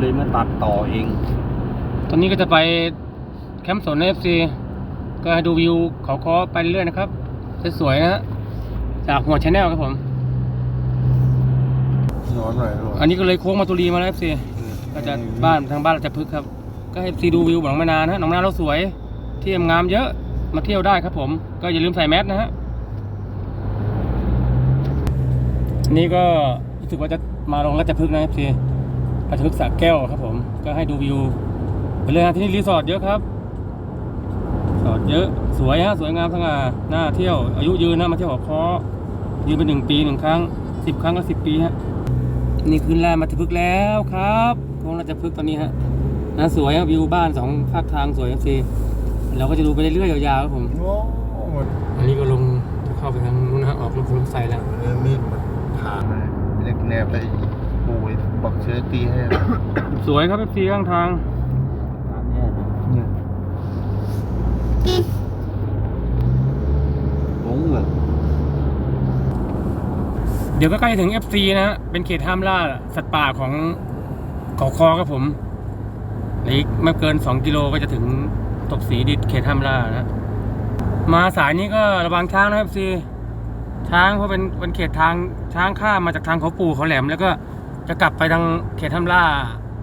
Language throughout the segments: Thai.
เลยมาตัดต่อเอง ตอนนี้ก็จะไปแคมป์สนเอฟซีก็ให้ดูวิวเขาคอไปเรื่อยๆนะครับ สวยๆนะฮะ จากหัวชาแนลครับผมนอนหน่อยลูกอันนี้ก็เลยโค้งมาตุรีมาแล้วเอฟซีก็จะบ้านทางบ้านเราจะพึกษ์ครับ ก็ให้เอฟซีดูวิวหนองมานานนะหนองมานานเราสวย ที่งามเยอะ มาเที่ยวได้ครับผม ก็อย่าลืมใส่แมสนะฮะอันนี้ก็รู้สึกว่าจะมาลงราชพฤกษ์นะเอฟซี ราชพฤกษ์สระแก้วครับผมก็ให้ดูวิวไปเลยฮะที่นี่รีสอร์ทเยอะครับรีสอร์ทเยอะสวยฮะสวยงามสง่าน่าเที่ยว อายุยืนนะมาเที่ยวหอคอยืนเป็นหนึ่งปีหนึ่งครั้งสิบครั้งก็สิบปีฮะนี่คืนแรกมาถึงพึกษ์แล้วครับโค้งราชพฤกษ์ตอนนี้ฮะน่าสวยครับวิวบ้านสองภาคทางสวยสิเราก็จะดูไปเรื่อยๆยาวๆครับผมโอ้หมดอันนี้ก็ลงเข้าไปทางนู้นนะฮะออกลงลงใส่แล้วเออมีดมันผ่านเลยเล็กแนบไป ปูไอ้บักเชื้อตีให้สวยครับพีข้างทางเนี่ยงงเหรอเดี๋ยวก็ใกล้ถึง FC นะฮะ เป็นเขตห้ามล่าสัตว์ป่าของเกาะคอครับผมเหลืออีกไม่เกิน 2 กิโลก็จะถึงตกสีดิดเขตห้ามล่านะ มาสายนี้ก็ระวังช้างนะครับ FC ช้างเพราะเป็นเป็นเขตทางช้างข้ามมาจากทางเขาปู่เขาแหลมแล้วก็ จะกลับไปทางเขตห้ามล่า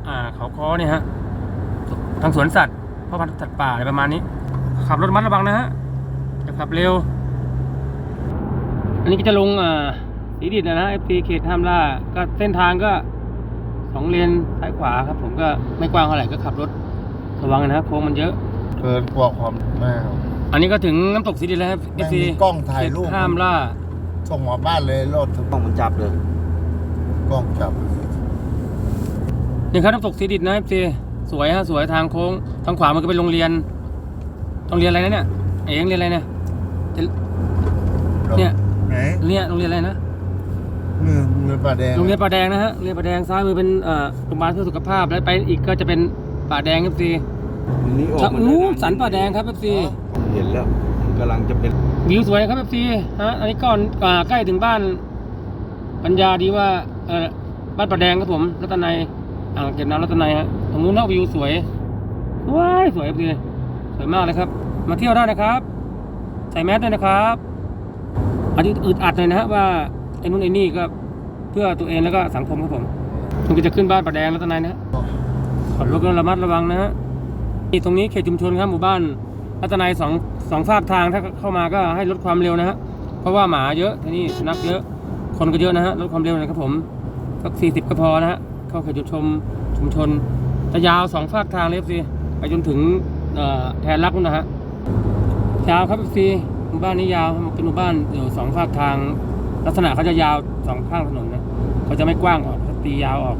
อ่าเขาคอเนี่ยฮะ ทางสวนสัตว์เพราะพันธุ์สัตว์ป่าอะไรประมาณนี้ ขับรถระมัดระวังนะฮะจะขับเร็ว อันนี้ก็จะลงอ่าสีดิดนะนะ FP เขตห้ามล่า ก็เส้นทางก็สองเลนซ้ายขวาครับ ผมก็ไม่กว้างเท่าไหร่ก็ขับรถระวังนะครับโค้งมันเยอะ เกินกว่าความแม่อันนี้ก็ถึงน้ำตกสีดิดแล้วครับแม่ง FP มีกล้องถ่ายรูปเขตห้ามล่า ส่งมาบ้านเลยรถ ต้องมันจับเลยก ล้องจับนี่ครับน้ำตกสีดิดนะ FP สวยฮะสวยทางโค้งทางขวามันก็เป็นโรงเรียนโรงเรียนอะไรนะเนี่ยเอ๋งเรียนอะไรเนี่ยเนี่ยไหนเนี่ยโรงเรียนอะไรนะเมืองเมืองป่าแดงโรงเรียนป่าแดงนะฮะโรงเรียนป่าแดงซ้ายมือเป็นเอ่อโรงพยาบาลเพื่อสุขภาพแล้วไปอีกก็จะเป็นป่าแดง FP นี่ออกชักมานู้นสันป่าแดงครับ FC เห็นแล้วมันกำลังจะเป็นวิวสวยครับ FC ฮะอันนี้ก่อนอ่าใกล้ถึงบ้านปัญญาดีว่าเออ บ้านป่าแดงครับผมรัตนัยอ่างเก็บน้ำรัตนัยฮะตรงนู้นนะวิวสวยว้ายสวย FC สวยมากเลยครับ มาเที่ยวได้นะครับ ใส่แมสด้วยนะครับอันนี้อึดอัดเลยนะฮะว่าไอ้นู่นไอ้นี่ก็เพื่อตัวเองแล้วก็สังคมครับผมมันก็จะขึ้นบ้านป่าแดงรัตนัยนะฮะขับรถก็ระมัดระวังนะฮะนี่ตรงนี้เขตชุมชนครับหมู่บ้านรัตนัยสองสองฝากทางถ้าเข้ามาก็ให้ลดความเร็วนะฮะเพราะว่าหมาเยอะที่นี่สุนัขเยอะ คนก็เยอะนะฮะลดความเร็วหนะครับผมสักสี่สิบก็พอนะฮะเข้าเขตชุมชนชุมชนจะยาวสองฝากทางเลยสิไปจนถึงเอ่อแทนรักนู่นนะฮะยาวครับซีหมู่บ้านนี้ยาวเป็นหมู่บ้านอยู่สองฝากทาง ลักษณะเขาจะยาวสองข้างถนนนะเขาจะไม่กว้างออกเขาตียาวออก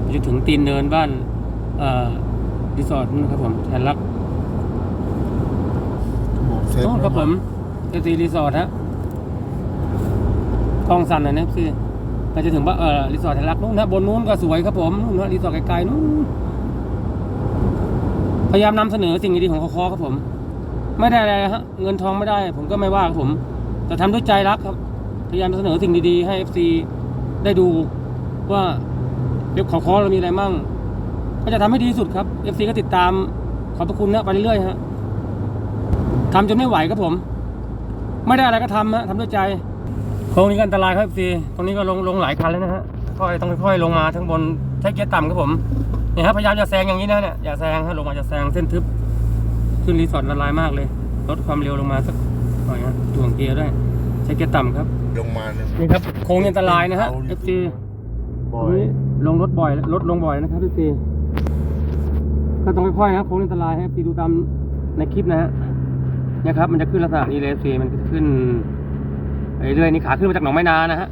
ไปจนถึงตีนเนินบ้านเอ่อรีสอร์ทนะครับผมแทนรักบอกเซฟโอ้ครับผมเอซีรีสอร์ทฮะ กล้องสันน่อยนะพี่เราจะถึงบ้าเออรีสอร์ทแทนรักนู้นนะบนนู้นก็สวยครับผมนู้นนะรีสอร์ทไกลๆนู้นพยายามนำเสนอสิ่งดีๆของคอคอครับผม ไม่ได้อะไรฮะเงินทองไม่ได้ ผมก็ไม่ว่าครับผม แต่ทำด้วยใจรักครับ พยายามเสนอสิ่งดีๆ ให้ FC ได้ดูว่าเว็บขอคอเรามีอะไรมั่ง ก็จะทำให้ดีที่สุดครับ FC ก็ติดตามขอบพระคุณนะไปเรื่อยๆฮะทำจนไม่ไหวครับผม ไม่ได้อะไรก็ทำฮะทำด้วยใจ โค้งนี้ก็อันตรายครับ FC ตรงนี้ก็ลงลงหลายคันแล้วนะฮะค่อยต้องค่อยๆลงมาทั้งบนใช้เกียร์ต่ำครับผมเนี่ยฮะพยายามอย่าแซงอย่างนี้นะเนี่ยอย่าแซงฮะลงมาจะแซงเส้นทึบขึ้นรีสอร์ทละลายมากเลยลดความเร็วลงมาสักหน่อยฮะถ่วงเกียร์ด้วยใช้เกียร์ต่ำครับ ลงมาเนี่ยนี่ครับโค้งนี่อันตรายนะฮะ FC บ่อยลงรถบ่อยรถลงบ่อยนะครับ FC ก็ต้องค่อยๆนะครับโค้งนี่อันตรายให้ FC ดูตามในคลิปนะฮะเนี่ยครับมันจะขึ้นลักษณะนี้เลย FC มันก็จะขึ้นไป เรื่อยนี่ขาขึ้นมาจากหนองไม้นานะฮะ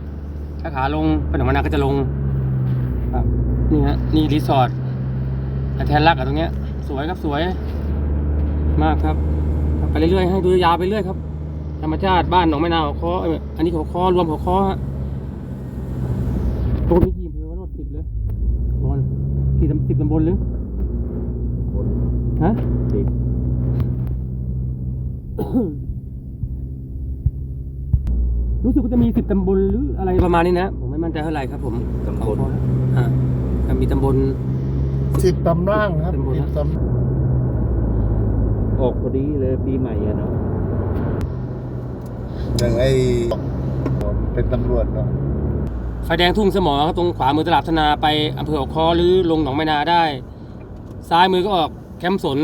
ถ้าขาลงไปหนองไม้นาก็จะลงครับนี่ฮะนี่รีสอร์ทแทนรักอะตรงเนี้ย สวยครับสวย มากครับไปเรื่อยๆให้ดูยาวไปเรื่อยครับ ธรรมชาติบ้านหนองไม้นาหัวคอเอ้ยอันนี้หัวคอรวมหัวคอฮะตัวนี้กี่อำเภอวะโนดสิบเลยบอลกี่ตำสิบตำบลหรือฮะสิบ รู้สึกว่าจะมีสิบตำบลหรืออะไรประมาณนี้นะ ผมไม่มั่นใจเท่าไหร่ครับผมตำบลอ่ามีตำบลสิบตำร่างครับเป็นบุญสิบตำออกพอดีเลยปีใหม่อะเนาะอย่างไอ้เป็นตำรวจเนาะไฟแดงทุ่งสมอตรงขวามือตลาดธนาไปอำเภอออกคอหรือลงหนองไมนาได้ ซ้ายมือก็ออกแคมป์สน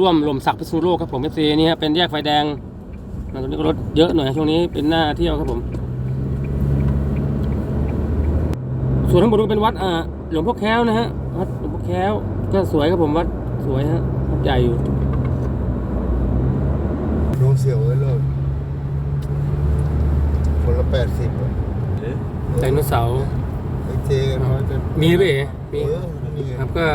ร่วมลมศักดิ์พิษณุโลกครับผมเอฟซีนี่ฮะเป็นแยกไฟแดง ตรงนี้ก็รถเยอะหน่อยช่วงนี้เป็นหน้าเที่ยวครับผม ส่วนข้างบนก็เป็นวัดอ่าหลวงพ่อแค้วนะฮะวัดหลวงพ่อแค้ว ก็สวยครับผมวัดสวยฮะวัดใหญ่อยู่ดูเสียวไว้เลยคนละแปดสิบไดโนเสาร์ไอ้เจกันเขาจะมีหรือเปล่ามีเออมีครับก็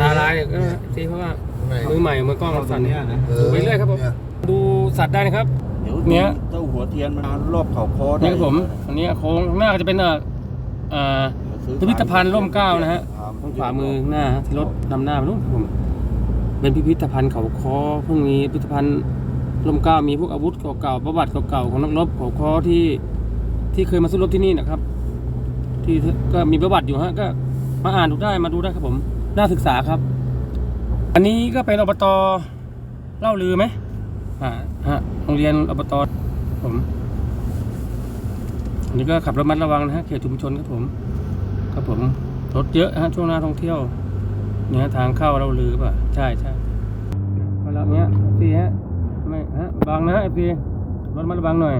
ตาลายเนี่ยก็ซีเพราะว่าไหนมือใหม่มือกล้องเราสั่นเนี้เนี่ยยนะออไปเรื่อยครับผมนี่ดูสัตว์ได้นะครับเดี๋ยวเนี้ยเต้าหัวเทียนมันรอบเขาคอได้นี่ครับผมอันนี้โค้งข้างหน้าก็จะเป็นเอ่อเอ่อ พิพิธภัณฑ์ร่มเกล้านะฮะข้างขวามือข้างหน้าฮะที่รถนำหน้าไปนู้นครับผมเป็นพิพิธภัณฑ์เขาคอเพิ่งมีพิพิธภัณฑ์ลมเกล้ามีพวกอาวุธเก่าๆประวัติเก่าๆของนักรบเขาคอที่ที่เคยมาสู้รบที่นี่นะครับ ที่ก็มีประวัติอยู่ฮะก็มาอ่านดูได้มาดูได้ครับผมน่าศึกษาครับ อันนี้ก็เป็นอบตเล่าลือไหม อ่าฮะโรงเรียนอบตผมอันนี้ก็ขับรถมัดระวังนะฮะเขตชุมชนครับผมครับผมรถเยอะฮะช่วงหน้าท่องเที่ยวเนี่ยทางเข้าเราลือป่ะใช่ใช่ก็แล้วเนี้ยซีฮะไม่ฮะระวังนะเอฟซีรถมัดระวังหน่อย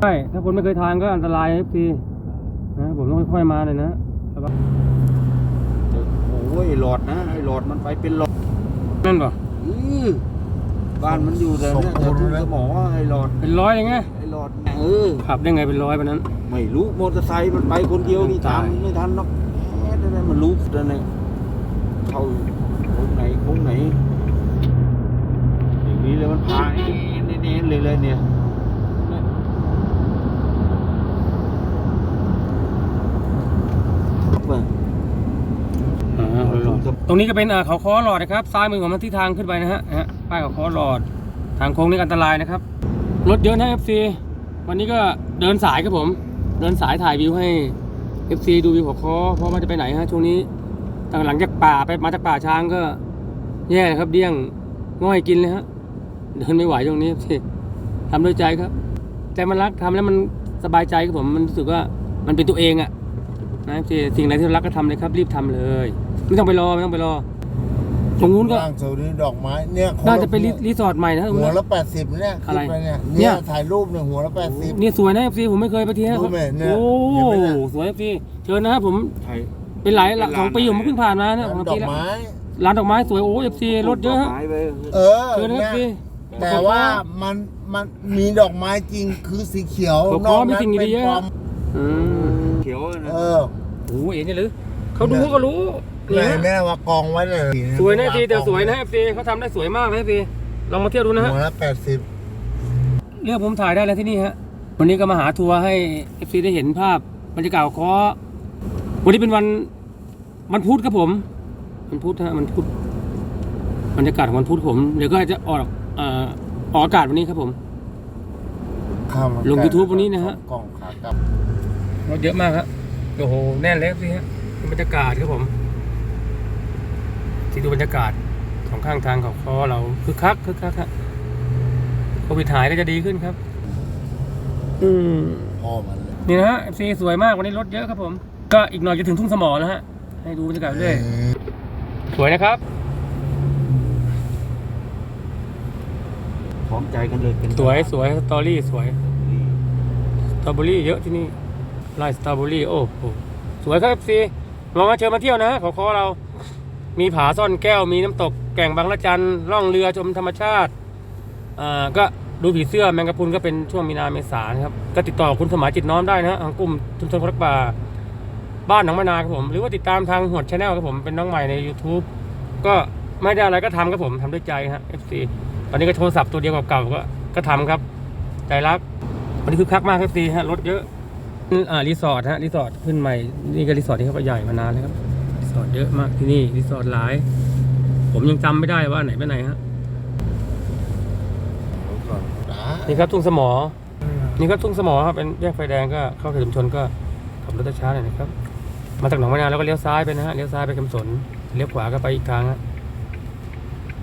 ใช่ถ้าคนไม่เคยทานก็อันตรายเอฟซีนะผมต้องค่อยๆมาเลยนะระวังโอ้ยหลอดนะไอ้หลอดมันไปเป็นหลอดนั่นป่ะอื้อ บ้านมันอยู่แต่เนี่ยแต่ทุ่งสมอไอ้หลอดเป็นร้อยเลยไงไอ้หลอดเออขับได้ไงเป็นร้อยวันนั้น ไม่รู้มอเตอร์ไซค์มันไปคนเดียวนี่ตามตายไม่ทันหรอกแอ๊ะนั่นมันรู้แต่ไหนเข้าโค้งไหนโค้งไหนอย่างนี้เลยมันพาเอ็นเอ็นเอ็นเลยเลยเนี่ยเนี่ยเปิด อ่าหลอดตรงนี้ก็เป็นเขาคอหลอดนะครับ ซ้ายมือของมันที่ทางขึ้นไปนะฮะฮะป้ายเขาคอหลอด ทางโค้งนี่อันตรายนะครับ รถเยอะนะ FC วันนี้ก็เดินสายครับผม เดินสายถ่ายวิวให้ FC ดูวิวหัวคอเพราะมันจะไปไหนฮะช่วงนี้ตั้งหลังจากป่าไปมาจากป่าช้างก็แย่ครับเดี้ยงง่อยกินเลยฮะเดินไม่ไหวช่วงนี้ FC ทำด้วยใจครับ ใจมันรักทำแล้วมันสบายใจครับผมมันรู้สึกว่ามันเป็นตัวเองอะนะ FC สิ่งไหนที่รารักก็ทำเลยครับ รีบทำเลย ไม่ต้องไปรอไม่ต้องไปรอ ตรงนู้นก็ร่างโซนี้ดอกไม้เนี่ยคน่าจะเป็นรีรีสอร์ทใหม่นะตรงหัวนั้น ละแปดสิบเนี่ยอะไรขึ้นปเนี่ยเนี่เนี่ย ยถ่ายรูปเนี่ยหัวละแปดสิบ นี่สวยนะ FC ผมไม่เคยไปเที่ยวรู้ไหมเนี่ยโอ้เห็นไหมเนี่ย สวย FC เชิญนะครับผมไทย เป็นหลายเป็นร้าน สองปีผมเพิ่งผ่านมานะร้านสองดอปีกแล้วไม้ ร้านดอกไม้สวยโอ้ FC รถเยอะฮะดกไม้ไปเออเชิญนะเนี่ย FC แต่ว่ามันมันมีดอกไม้จริงคือสีเขียวเขานก็อกมีนั้นสิ่งเป็นดีๆเยปลอะอมอืมเขียวนะเออโอ้เอ็นนี่หรือเขาดูเขาก็รู้ ไหนนี่ฮะแม่ว่ากองไว้เลยสวยนะ FC แต่สวยนะ FC เขาทำได้สวยมากนะ FC ลองมาเที่ยวดูนะฮะ หัวละแปดสิบเรียกผมถ่ายได้แล้วที่นี่ฮะ วันนี้ก็มาหาทัวร์ให้ FC ได้เห็นภาพบรรยากาศของเคาะวันนี้เป็นวันวันพุธครับผมวันพุธฮะวันพุธบรรยากาศของวันพุธผม เดี๋ยวก็จะออกเอ่อออกอากาศวันนี้ครับผม ข้ามมาลง YouTube วันนี้นะฮะ กล่องขากลับรถเยอะมากครับโอ้โหแน่นเลยสิฮะบรรยากาศครับผม ที่ดูบรรยากาศของข้างทางเขาคอเราคึกคักคึกคักฮะโควิดหายก็จะดีขึ้นครับ อืมพ่อมันเลยนี่นะฮะ FC สวยมากวันนี้รถเยอะครับผม ก็อีกหน่อยจะถึงทุ่งสมอแล้วฮะ ให้ดูบรรยากาศเรื่อยสวยนะครับ พร้อมใจกันเลยเป็นสวยสวยสตอรี่สวยสตรอเบอรี่เยอะที่นี่ไร่สตรอเบอรี่โอ้โหสวยครับ FC ลองมาเชิญมาเที่ยวนะฮะขอคอเรา มีผาซ่อนแก้วมีน้ำตกแก่งบางละจันล่องเรือชมธรรมชาติอ่าก็ดูผีเสื้อแมงกะพรุนก็เป็นช่วงมีนาเมษานครับก็ติดต่อคุณสมายจิตน้อมได้นะฮะทางกลุ่มชุมชนคนรักป่าบ้านหนองมะนาครับผม หรือว่าติดตามทางหวดชาแนลครับผมเป็นน้องใหม่ใน YouTube ก็ไม่ได้อะไรก็ทำครับผมทำด้วยใจฮะ FC ตอนนี้ก็โทรศัพท์ตัวเดียวกับเก่าก็ก็ทำครับ ใจรักวันนี้คือคักมากครับ FC ฮะรถเยอะอ่ารีสอร์ทฮะรีสอร์ทขึ้นใหม่นี่ก็รีสอร์ทที่เขาใหญ่มานานแล้วครับ อร์ทเยอะมากที่นี่รีสอร์ทหลาย ผมยังจำไม่ได้ว่าไหนเป็นไหนฮะนี่ครับทุ่งสมอ นี่ครับทุ่งสมอครับเป็นแยกไฟแดงก็เข้าเขตชุมชนก็ขับรถช้าๆหน่อยนะครับ มาจากหนองมะนาวแล้วก็เลี้ยวซ้ายไปนะฮะเลี้ยวซ้ายไปคำสนเลี้ยวขวาก็ไปอีกทางฮะ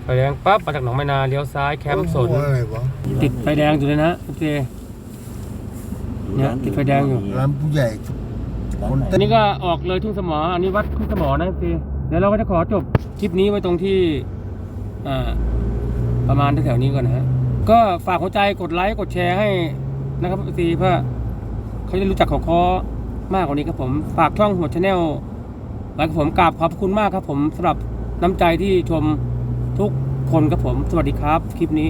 ไฟแดงปั๊บมาจากหนองไมนาเลี้ยวซ้ายแคมป์สนโอ้โหอะไรวะติดไฟแดงอยู่เลยนะโอเคเนี่ยติดไฟแดงอยู่ร้านผู้ใหญ่คน อัเต้นนี้ก็ออกเลยทุ่งสมอ อันนี้วัดทุ่งสมอนะพี่เดี๋ยวเราก็จะขอจบคลิปนี้ไว้ตรงที่อ่าประมาณแถวๆนี้ก่อนนะฮะ ก็ฝากหัวใจกดไลค์กดแชร์ให้นะครับพี่เพื่อเขาจะรู้จักขาคอมากกว่านี้ครับผม ฝากช่องหัวชาแนลไว้กับผมกราบขอบคุณมากครับผมสำหรับน้ำใจที่ชมทุกคนครับผม สวัสดีครับ คลิปนี้